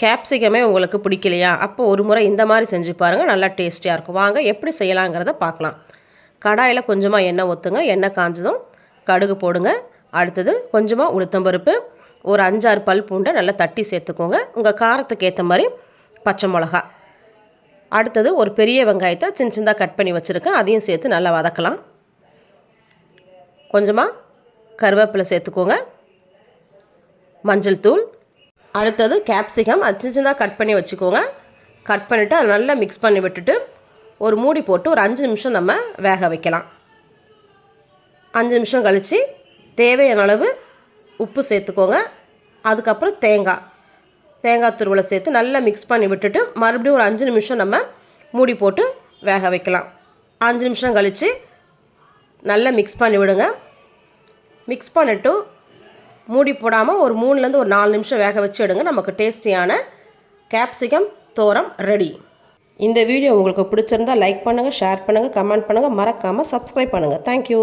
கேப்சிகமே உங்களுக்கு பிடிக்கலையா? அப்போ ஒரு முறை இந்த மாதிரி செஞ்சு பாருங்கள் நல்லா டேஸ்டியாக இருக்கும். வாங்க எப்படி செய்யலாங்கிறத பார்க்கலாம். கடாயில் கொஞ்சமாக எண்ணெய் ஊற்றுங்க எண்ணெய் காஞ்சதும் கடுகு போடுங்க. அடுத்தது கொஞ்சமாக உளுத்தம்பருப்பு ஒரு அஞ்சாறு பல் பூண்டை நல்லா தட்டி சேர்த்துக்கோங்க. உங்கள் காரத்துக்கு ஏற்ற மாதிரி பச்சை மிளகா. அடுத்தது ஒரு பெரிய வெங்காயத்தை சின்ன சின்னதாக கட் பண்ணி வச்சுருக்கேன். அதையும் சேர்த்து நல்லா வதக்கலாம். கொஞ்சமாக கருவேப்பிலை சேர்த்துக்கோங்க. மஞ்சள் தூள் அடுத்தது கேப்சிகம் அது சின்ன சின்னதாக கட் பண்ணி வச்சுக்கோங்க. கட் பண்ணிவிட்டு அதை நல்லா மிக்ஸ் பண்ணி விட்டுட்டு ஒரு மூடி போட்டு ஒரு அஞ்சு நிமிஷம் நம்ம வேக வைக்கலாம். அஞ்சு நிமிஷம் கழித்து தேவையான அளவு உப்பு சேர்த்துக்கோங்க. அதுக்கப்புறம் தேங்காய். தேங்காய் துருவலை சேர்த்து நல்லா மிக்ஸ் பண்ணி விட்டுட்டு மறுபடியும் ஒரு அஞ்சு நிமிஷம் நம்ம மூடி போட்டு வேக வைக்கலாம். அஞ்சு நிமிஷம் கழித்து நல்லா மிக்ஸ் பண்ணி விடுங்க. மிக்ஸ் பண்ணிவிட்டு மூடி போடாமல் ஒரு மூணுலேருந்து ஒரு நாலு நிமிஷம் வேக வச்சு எடுங்க. நமக்கு டேஸ்டியான கேப்சிகம் தோரம் ரெடி இந்த வீடியோ உங்களுக்கு பிடிச்சிருந்தா லைக் பண்ணுங்கள் ஷேர் பண்ணுங்கள் கமெண்ட் பண்ணுங்கள் மறக்காமல் சப்ஸ்கிரைப் பண்ணுங்கள் தேங்க்யூ